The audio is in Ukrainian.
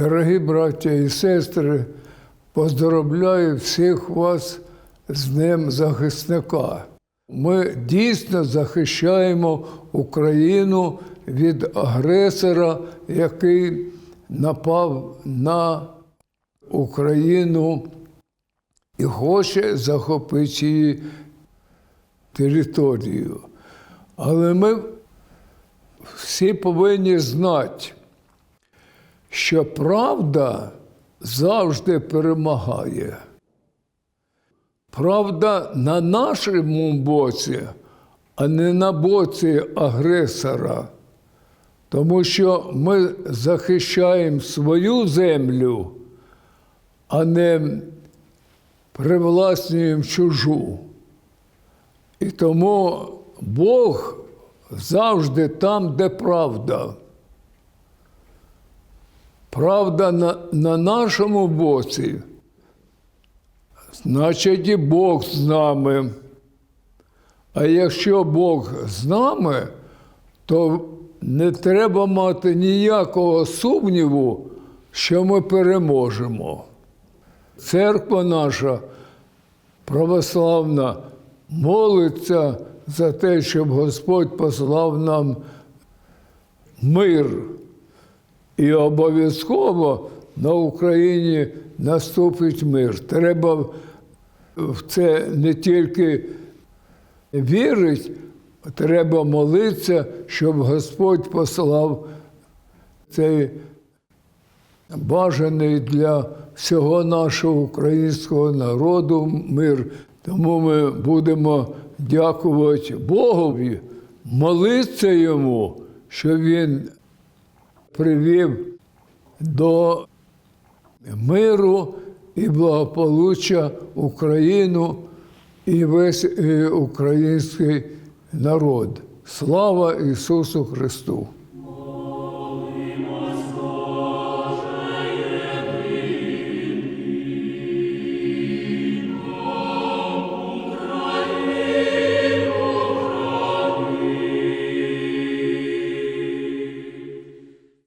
Дорогі браття і сестри, поздоровляю всіх вас з Днем захисника. Ми дійсно захищаємо Україну від агресора, який напав на Україну і хоче захопити її територію. Але ми всі повинні знати, що правда завжди перемагає. Правда на нашому боці, а не на боці агресора. Тому що ми захищаємо свою землю, а не привласнюємо чужу. І тому Бог завжди там, де правда. Правда на, на нашому боці, значить і Бог з нами. А якщо Бог з нами, то не треба мати ніякого сумніву, що ми переможемо. Церква наша православна молиться за те, щоб Господь послав нам мир. І обов'язково на Україні наступить мир. Треба в це не тільки вірити, треба молитися, щоб Господь послав цей бажаний для всього нашого українського народу мир. Тому ми будемо дякувати Богові, молитися йому, щоб він привів до миру і благополуччя Україну і весь е, український народ. Слава Ісусу Христу!